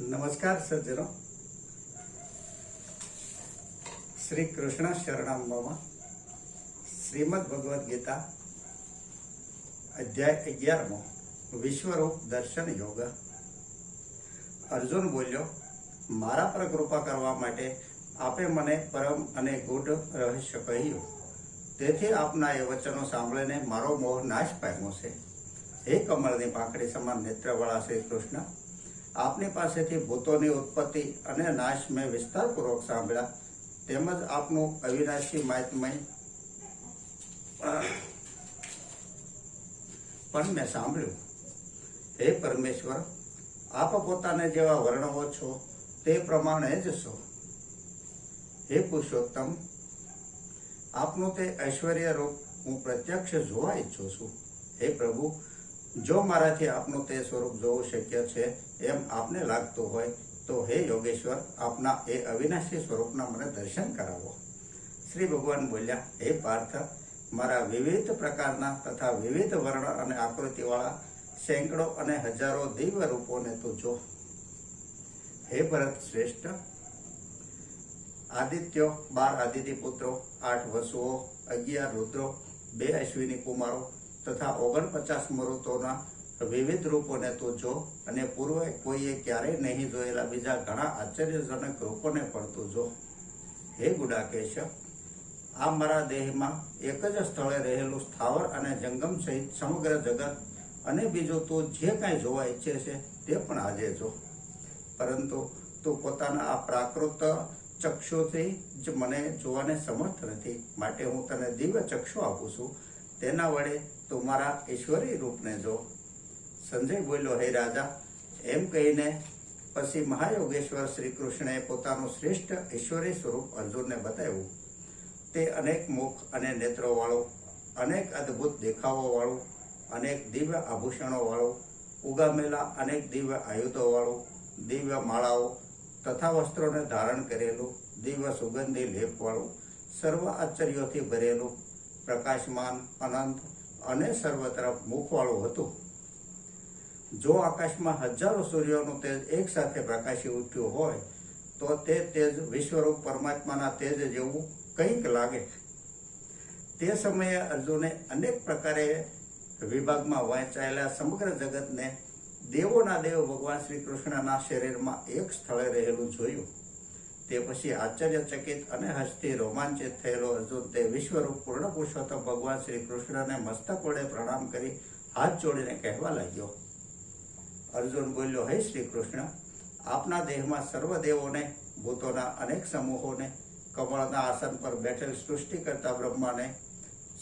નમસ્કાર સજ્જનો. શ્રી કૃષ્ણ શરણાંબામાં શ્રીમદ ભગવદ્ ગીતા અધ્યાય અગિયારમો વિશ્વરૂપ દર્શન યોગ. અર્જુન બોલ્યો, મારા પર કૃપા કરવા માટે આપે મને પરમ અને ગૂઢ રહસ્ય કહ્યું. તેથી આપના એ વચનો સાંભળીને મારો મોહ નાશ પામ્યો છે. હે કમળની પાંખડી સમાન નેત્રવાળા શ્રી કૃષ્ણ આપની પાસેથી ભૂતોની ઉત્પત્તિ અને નાશ મેં વિસ્તારપૂર્વક સાંભળ્યા. તેમજ આપનું અવિનાશી માહિતમય પણ મેં સાંભળ્યું. હે પરમેશ્વર, આપ પોતાને જેવા વર્ણવો છો, તે પ્રમાણે જ છો. હે પુરુષોત્તમ, આપનું તે ઐશ્વર્ય રૂપ હું પ્રત્યક્ષ જોવા ઈચ્છું છું. હે પ્રભુ જો મારાથી આપનું તે સ્વરૂપ જોવું શક્ય છે, એમ આપને લાગતું હોય, તો હે યોગેશ્વર, આપના એ અવિનાશી સ્વરૂપના મને દર્શન કરાવો. શ્રી ભગવાન બોલ્યા, હે પાર્થ, મારા વિવિધ પ્રકારના તથા વિવિધ વર્ણ અને આકૃતિવાળા સેંકડો અને હજારો દિવ્ય રૂપોને તું જો. હે ભરત શ્રેષ્ઠ, આદિત્યો, બાર આદિત્ય પુત્રો, આઠ વસુઓ, અગિયાર રુદ્રો, બે અશ્વિની કુમારો તથા ઓગણપચાસ મૃતોના વિવિધ રૂપોને તું જો અને પૂર્વે કોઈએ ક્યારેય નહીં જોયેલા બીજા ઘણા આશ્ચર્યજનક રૂપોને પણ તું જો. હે ગુડાકેશ, આ મારા દેહમાં એક જ સ્થળે રહેલું સ્થાવર અને જંગમ સહિત સમગ્ર જગત અને બીજું તું જે કાંઈ જોવા ઈચ્છે છે તે પણ આજે જો. પરંતુ તું પોતાના આ પ્રાકૃત ચક્ષુથી જ મને જોવાને સમર્થ નથી. માટે હું તને દિવ્ય ચક્ષુ આપું છું. તેના વડે તું મારા ઈશ્વરી રૂપને જો. સંજય બોલ્યો, હે રાજા, એમ કહીને પછી મહાયોગેશ્વર શ્રી કૃષ્ણએ પોતાનું શ્રેષ્ઠ ઈશ્વરી સ્વરૂપ અર્જુનને બતાવ્યું. તે અનેક મુખ અને નેત્રો વાળું અનેક અદ્ભુત દેખાવો વાળું અનેક દિવ્ય આભૂષણો વાળું ઉગામેલા અનેક દિવ્ય આયુધો વાળું દિવ્ય માળાઓ તથા વસ્ત્રોને ધારણ કરેલું, દિવ્ય સુગંધી લેપ વાળું સર્વ આશ્ચર્યોથી ભરેલું પ્રકાશમાન અનંત અને સર્વ તરફ મુખવાળું હતું. જો આકાશમાં હજારો સૂર્યોનું તેજ એક સાથે પ્રકાશી ઉઠ્યું હોય, તો તે તેજ વિશ્વરૂપ પરમાત્માના તેજ જેવું કંઈક લાગે. તે સમયે અર્જુને અનેક પ્રકારે વિભાગમાં વહેંચાયેલા સમગ્ર જગતને દેવોના દેવ ભગવાન શ્રી કૃષ્ણના શરીરમાં એક સ્થળે રહેલું જોયું. તે પછી આશ્ચર્યચકિત અને હસ્તી રોમાંચિત થયેલો અર્જુન તે વિશ્વરૂપ પૂર્ણ પુરુષોત્તમ ભગવાન શ્રી કૃષ્ણને મસ્તક વડે પ્રણામ કરી હાથ જોડીને કહેવા લાગ્યો. અર્જુન બોલ્યો, હે શ્રી કૃષ્ણ, આપના દેહમાં સર્વ દેવોને, ભૂતોના અનેક સમૂહોને, કમળના આસન પર બેઠેલ સૃષ્ટિ કરતા બ્રહ્માને,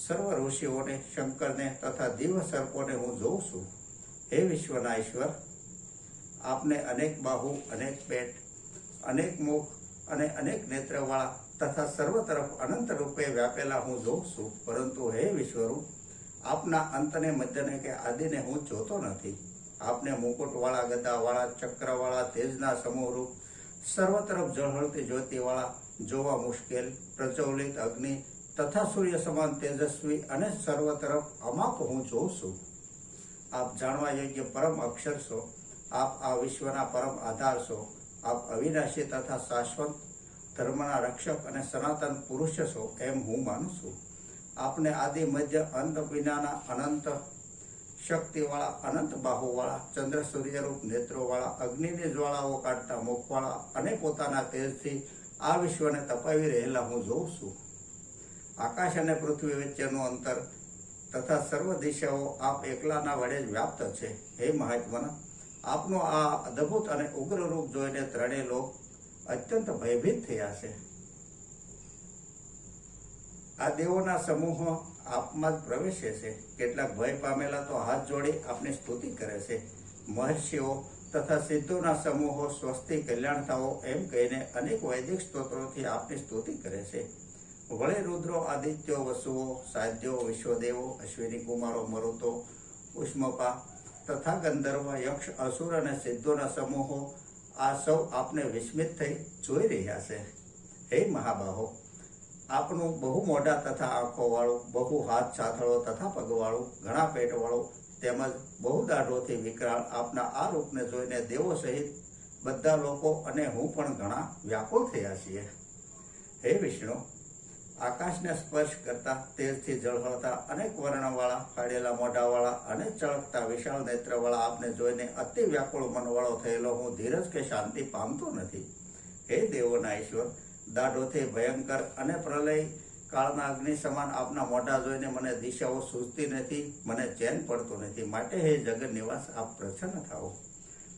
સર્વ ઋષિઓને, શંકરને તથા દિવ સર્પોને હું જોઉં છું. હે વિશ્વના ઈશ્વર, આપને અનેક બાહુ, અનેક પેટ, અનેક મુખ અને અનેક નેત્રવાળા તથા સર્વ તરફ અનંત રૂપે વ્યાપેલા હું જોઉં છું. પરંતુ હે વિશ્વરૂપ, આપના અંતને મધ્યને કે આદિને હું જોતો નથી. આપને મુકુટવાળા, ગદાવાળા, ચક્રવાળા, તેજના સમૂહરૂપ, સર્વ તરફ ઝળહળતી જ્યોતિવાળા, જોવા મુશ્કેલ, પ્રજ્વલિત અગ્નિ તથા સૂર્ય સમાન તેજસ્વી અને સર્વ તરફ અમાપ હું જોઉં છું. આપ જાણવા યોગ્ય પરમ અક્ષર છો. આપ આ વિશ્વના પરમ આધાર છો. આપ અવિનાશી તથા શાશ્વત ધર્મના રક્ષક અને સનાતન પુરુષ છો એમ હું માનું છું. આપને આદિ, મધ્ય, અંત, વિનાના અનંત શક્તિવાળા, અનંત બાહુવાળા, ચંદ્ર સૂર્યરૂપ નેત્રોવાળા, અગ્નિની જ્વાળાઓ કાઢતા મુખવાળા અને પોતાના તેજથી આ વિશ્વને તપાવી રહેલા હું જોઉં છું. આકાશ અને પૃથ્વી વચ્ચેનું અંતર તથા સર્વ દિશાઓ આપ એકલાના વડે જ વ્યાપ્ત છે. હે મહાત્મા આપનું આ અદ્ભુત અને ઉગ્ર રૂપ જોઈને ત્રણેય લોક અત્યંત ભયભીત થયા છે. આ દેવોના સમૂહો આપમાં જ પ્રવેશે છે. કેટલાક ભય પામેલા તો હાથ જોડી આપની સ્તુતિ કરે છે. મહર્ષિઓ તથા સિદ્ધોના સમૂહો સ્વસ્તિ કલ્યાણ થાઓ એમ કહીને અનેક વૈદિક સ્તોત્રોથી આપની સ્તુતિ કરે છે. વળે રુદ્રો, આદિત્યો, વસુઓ, સાધ્યો, વિશ્વદેવો, અશ્વિની કુમારો, મરુતો, ઉષ્મપા તથા ગંધર્વ યક્ષ, અસુર અને સિદ્ધોના સમૂહો આ સૌ આપને વિસ્મિત થઈ જોઈ રહ્યા છે. હે મહાબાહો, આપનું બહુ મોઢા તથા આંખો વાળું બહુ હાથ સાથળો તથા પગવાળું, ઘણા પેટવાળું તેમજ બહુ દાઢોથી વિકરાળ આપના આ રૂપને જોઈને દેવો સહિત બધા લોકો અને હું પણ ઘણા વ્યાકુળ થયા છીએ. હે વિષ્ણુ આકાશને સ્પર્શ કરતા તેજથી ઝળહળતા અનેક વર્ણવાળા ફાડેલા મોઢાવાળા અને ચળકતા વિશાળ નેત્રવાળા આપને જોઈને અતિ વ્યાકુળ મનવાળો થયેલો હું ધીરજ કે શાંતિ પામતો નથી. હે દેવોના ઈશ્વર, દાઢોથી ભયંકર અને પ્રલય કાળના અગ્નિ સમાન આપના મોઢા જોઈને મને દિશાઓ સૂઝતી નથી, મને ચેન પડતું નથી. માટે હે જગન નિવાસ આપ પ્રસન્ન થાઓ.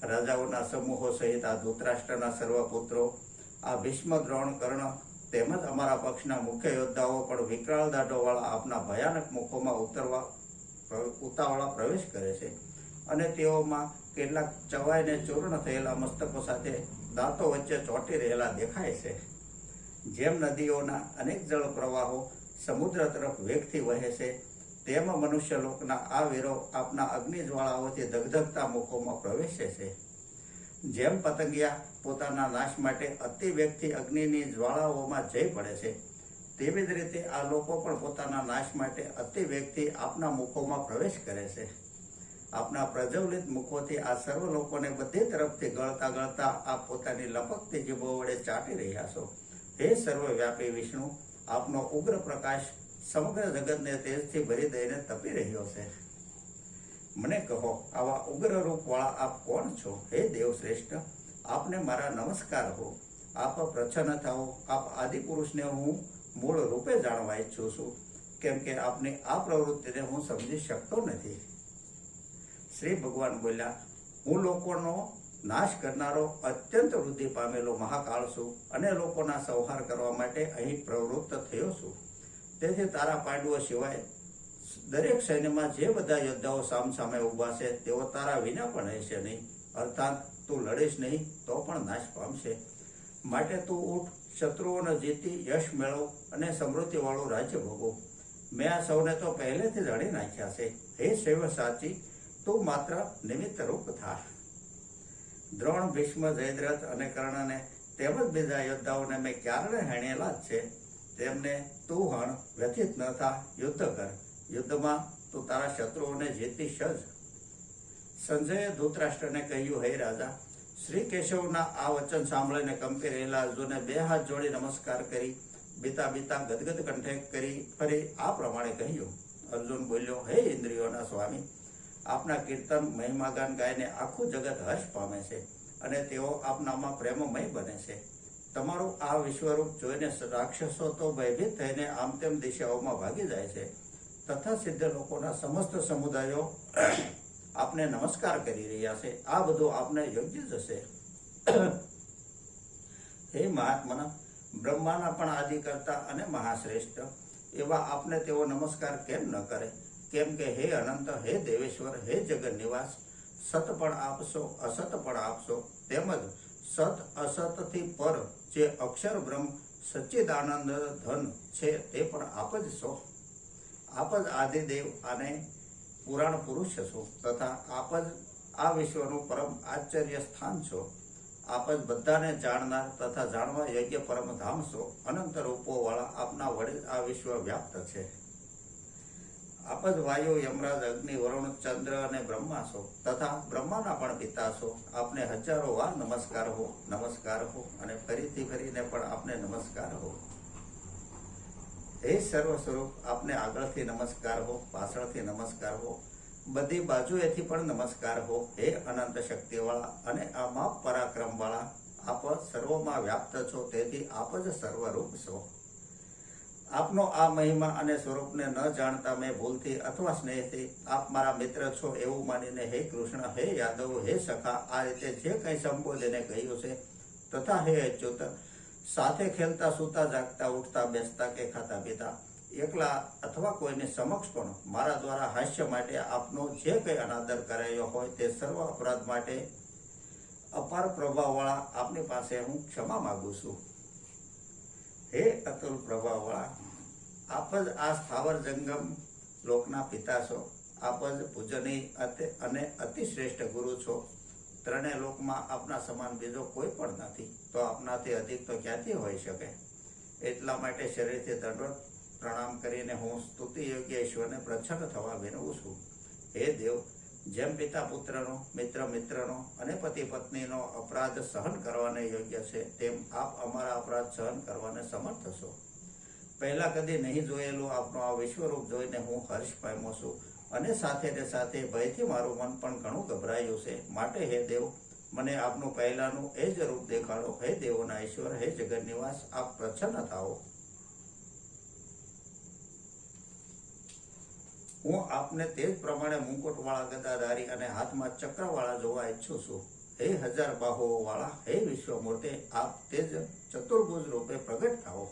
રાજાઓના સમૂહો સહિત આ ધૃતરાષ્ટ્રના સર્વ પુત્રો આ ભીષ્મ દ્રોણ કર્ણ તેમજ અમારા પક્ષના મુખ્ય યોદ્ધાઓ પણ વિકરાળ દાઢોવાળા આપના ભયાનક મુખોમાં ઉતરવા ઉતાવળા પ્રવેશ કરે છે. અને તેઓમાં કેટલાક ચવાઈને ચૂર્ણ થયેલા મસ્તકો સાથે દાંતો વચ્ચે ચોંટી રહેલા દેખાય છે. જેમ નદીઓના અનેક જળ પ્રવાહો સમુદ્ર તરફ વેગથી વહે છે, તેમ મનુષ્ય લોકના આ વીરો આપના અગ્નિજ્વાળાઓથી દગધગતા મુખોમાં પ્રવેશે છે. જેમ પતંગિયા પોતાના નાશ માટે અતિ વ્યક્તિ અગ્નિની જ્વાળાઓમાં જઈ પડે છે, તેવી જ રીતે આ લોકો પણ પોતાના નાશ માટે અતિ વ્યક્તિ આપના મુખોમાં પ્રવેશ કરે છે. આપના પ્રજ્વલિત મુખોથી આ સર્વ લોકોને બધી તરફથી ગળતા ગળતા આપ પોતાની લપકતી જીભો વડે ચાટી રહ્યા છો. હે સર્વવ્યાપી વિષ્ણુ, આપનો ઉગ્ર પ્રકાશ સમગ્ર જગતને તેજથી ભરી દઈને તપી રહ્યો છે. મને કહો, આવા ઉગ્ર રૂપવાળા આપ કોણ છો? હે દેવ શ્રેષ્ઠ આપને મારા નમસ્કાર હો. આપ પ્રસન્ન થાઓ. આપ આદિપુરુષને હું મૂળ રૂપે જાણવા ઈચ્છું છું. કેમ કે આપની આ પ્રવૃત્તિને હું સમજી શકતો નથી. શ્રી ભગવાન બોલ્યા, હું લોકોનો નાશ કરનારો અત્યંત વૃદ્ધિ પામેલો મહાકાળ છું અને લોકોના સંહાર કરવા માટે અહીં પ્રવૃત્ત થયો છું. તેથી તારા પાંડવો સિવાય દરેક સૈન્યમાં જે બધા યોદ્ધાઓ સામ સામે ઊભા છે, તેઓ તારા વિના પણ રહેશે નહીં. અર્થાત, તું લડીશ નહીં, તો પણ નાશ પામશે. માટે તું ઉઠ શત્રુઓને જીતી, યશ મેળવ અને સમૃદ્ધિવાળું રાજ્ય ભોગો મેં આ સૌને તો પહેલેથી અડી નાખ્યા છે. હે શૈવ સાચી, તું માત્ર નિમિત્ત રૂપ થા દ્રોણ, ભીષ્મ, જયદ્રથ અને કર્ણને તેમજ બીજા યોદ્ધાઓને મેં ક્યારે હેણેલા જ છે. તેમને તું હણ વ્યથિત ન થા, યુદ્ધ કર. યુદ્ધમાં તો તારા શત્રુઓને જીતી સજ સંજયે ધૂતરાષ્ટ્રને કહ્યું, હે રાજા, શ્રી કેશવના આ વચન સાંભળીને કંપી રહેલા અર્જુને બે હાથ જોડી નમસ્કાર કરી, બીતા બીતા ગદગદ કંઠે કરી ફરી આ પ્રમાણે કહ્યું. અર્જુન બોલ્યો, હે ઇન્દ્રિયોના સ્વામી, આપના કીર્તન, મહિમાગાન ગાયને આખું જગત હર્ષ પામે છે અને તેઓ આપનામાં પ્રેમમય બને છે. તમારું આ વિશ્વરૂપ જોઈને રાક્ષસો તો ભયભીત થઈને આમ તેમ દિશાઓમાં ભાગી જાય છે. તથા સિદ્ધ લોકોના સમસ્ત સમુદાયો આપને નમસ્કાર કરી રહ્યા છે. આ બધું આપને યોગ્ય જશે હે મહાત્માના, બ્રહ્માના પણ આદિ કરતા અને મહાશ્રેષ્ઠ, એવા આપને તેઓ નમસ્કાર કેમ ન કરે? કેમ કે હે અનંત, હે દેવેશ્વર, હે જગન નિવાસ સત પણ આપશો, અસત પણ આપશો. તેમજ સત અસતથી પર જે અક્ષર બ્રહ્મ, સચ્ચિદાનંદ ધન છે તે પણ આપ જ છો. આપ જ આદિદેવ અને પુરાણ પુરુષ છો તથા આપ જ આ વિશ્વનું પરમ આશ્ચર્ય સ્થાન છો. આપ જ બધાને જાણનાર તથા જાણવા યોગ્ય પરમ ધામ છો. અનંત રૂપો વાળા આપના વડે આ વિશ્વ વ્યાપ્ત છે. આપ જ વાયુ, યમરાજ, અગ્નિ, વરુણ, ચંદ્ર અને બ્રહ્મા છો તથા બ્રહ્માના પણ પિતા છો. આપને હજારો વાર નમસ્કાર હો નમસ્કાર હો અને ફરીથી ફરીને પણ આપને નમસ્કાર હો. હે સર્વ સ્વરૂપ આપને આગળથી નમસ્કાર હો, પાછળથી નમસ્કાર હો, બધી બાજુએથી પણ નમસ્કાર હો, હે અનંત શક્તિવાળા અને અમાપ પરાક્રમવાળા. આપ સર્વમાં વ્યાપ્ત છો, તેથી આપ જ સર્વરૂપ છો. આપનો આ મહિમા અને સ્વરૂપને ન જાણતા મેં ભૂલથી અથવા સ્નેહથી. આપ મારા મિત્ર છો એવું માનીને, હે કૃષ્ણ, હે યાદવ, હે સખા, આ રીતે જે કંઈ સંબોધીને કહ્યું છે, તથા હે અચ્યુત સાથે ખેલતા, સૂતા, જાગતા, ઉઠતા, બેસતા કે ખાતા પીતા, એકલા અથવા કોઈને સમક્ષ પણ મારા દ્વારા હાસ્ય માટે આપનો જે કંઈ અનાદર કરાયો હોય તે સર્વ અપરાધ માટે અપાર પ્રભાવવાળા આપની પાસે હું ક્ષમા માગું છું. હે અતુલ પ્રભાવવાળા, આપ જ આ સ્થાવર જંગમ લોકના પિતા છો. આપ જ પૂજનીય અને અતિશ્રેષ્ઠ ગુરુ છો. ત્રણેય લોકમાં આપના સમાન બીજો કોઈ પણ નથી. તો આપનાથી અધિક તો ક્યાંથી હોઈ શકે? એટલા માટે શરીરથી દંડવત પ્રણામ કરીને હું સ્તુતિ યોગ્ય ઈશ્વરને પ્રચ્છન્ન થવા વિનવું છું. હે દેવ, જેમ પિતા પુત્રનો, મિત્ર મિત્રનો અને પતિ પત્નીનો અપરાધ સહન કરવાને યોગ્ય છે, તેમ આપ અમારા અપરાધ સહન કરવાને સમર્થ છો. પહેલા કદી નહીં જોયેલું આપનો આ વિશ્વરૂપ જોઈને હું હર્ષ પામ્યો છું. અને સાથે ને સાથે ભયથી મારું મન પણ ઘણું ગભરાયું છે. માટે હે દેવ, મને આપનું પહેલાનું એ જ રૂપ દેખાડો. હે દેવોના ઈશ્વર, હે જગત નિવાસ આપ પ્રસન્ન થાઓ. હું આપને તે જ પ્રમાણે મુકુટવાળા ગદાધારી અને હાથમાં ચક્રવાળા જોવા ઈચ્છું છું. હે હજાર બાહુઓ વાળા હે વિશ્વમૂર્તે, આપ તે જ ચતુર્ભુજ રૂપે પ્રગટ થાઓ.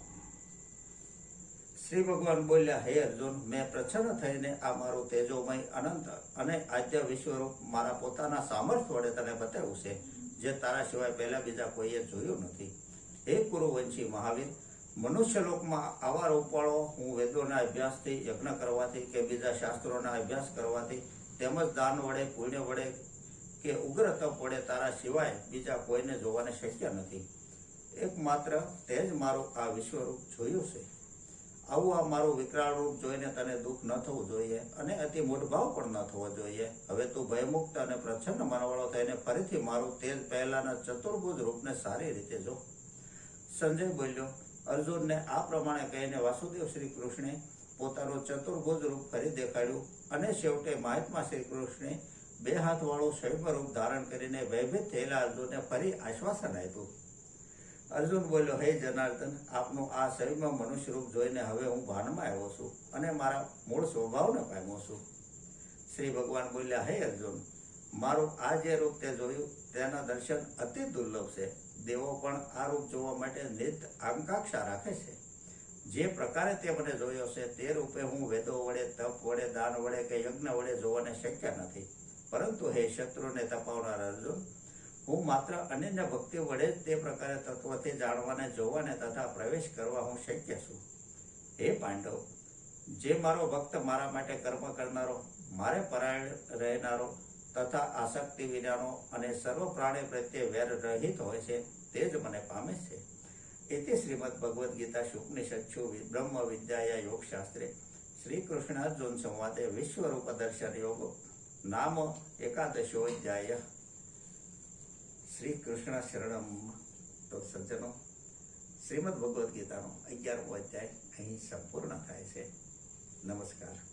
શ્રી ભગવાન બોલ્યા, હે અર્જુન, મેં પ્રસન્ન થઈને આ મારો તેજોમય અનંત અને આદ્ય વિશ્વરૂપ મારા પોતાના સામર્થ્ય વડે તને બતાવ્યું છે, જે તારા સિવાય પહેલા બીજા કોઈએ જોયું નથી. હે કુરુવંશી મહાવીર, મનુષ્ય લોકમાં આવા રોપાળો હું વેદોના અભ્યાસથી, યજ્ઞ કરવાથી કે બીજા શાસ્ત્રોના અભ્યાસ કરવાથી, તેમજ દાન વડે, પુણ્ય વડે કે ઉગ્ર તપ વડે તારા સિવાય બીજા કોઈને જોવાને શક્ય નથી. એકમાત્ર તે જ મારું આ વિશ્વરૂપ જોયું છે. આવું આ મારું વિકરાળ રૂપ જોઈને તને દુઃખ ન થવું જોઈએ અને અતિ મોટભાવ પણ ન થવો જોઈએ. હવે તું ભયમુક્ત અને પ્રસન્ન મનવાળો થઈને ફરીથી મારું તેજ પહેલાના ચતુર્ભુજ રૂપને સારી રીતે જો. સંજય બોલ્યો, અર્જુનને આ પ્રમાણે કહીને વાસુદેવ શ્રી કૃષ્ણે પોતાનું ચતુર્ભુજ રૂપ ફરી દેખાડ્યું અને છેવટે મહાત્મા શ્રી કૃષ્ણે બે હાથવાળું શૈવ રૂપ ધારણ કરીને ભયભીત થયેલા અર્જુનને ફરી આશ્વાસન આપ્યું. અર્જુન બોલ્યો, હે જનાર્દન, આપનું આ શરીરમાં મનુષ્ય રૂપ જોઈને હવે હું ભાનમાં આવ્યો છું અને મારા મૂળ સ્વભાવને પામ્યો છું. શ્રી ભગવાન બોલ્યા, હે અર્જુન, મારું આ જે રૂપ તે જોયું, તેના દર્શન અતિ દુર્લભ છે. દેવો પણ આ રૂપ જોવા માટે નિત આકાંક્ષા રાખે છે. જે પ્રકારે તે મને જોયો છે, તે રૂપે હું વેદો વડે, તપ વડે, દાન વડે કે યજ્ઞ વડે જોવાને શક્ય નથી. પરંતુ હે શત્રુને તપાવનાર અર્જુન હું માત્ર અનન્ય ભક્તિ વડે જ તે પ્રકારે તત્વથી જાણવાને, જોવાને તથા પ્રવેશ કરવા હું શક્ય છું. હે પાંડવ, જે મારો ભક્ત મારા માટે કર્મ કરનારો, મારે પરાયણ રહેનારો તથા આસક્તિ વિનાનો અને સર્વ પ્રાણી પ્રત્યે વેર રહિત હોય છે, તે જ મને પામે છે. એતે શ્રીમદ ભગવદ્ ગીતા શુકનિષચ્છુ બ્રહ્મ વિદ્યાયા યોગ શાસ્ત્રે શ્રી કૃષ્ણાર્જુન સંવાદે વિશ્વરૂપ દર્શન યોગ નામ એકાદશો અધ્યાય શ્રી કૃષ્ણ શરણમ તો સજ્જનો. શ્રીમદ ભગવદ્ ગીતાનો અગિયારમો અધ્યાય અહીં સંપૂર્ણ થાય છે. નમસ્કાર.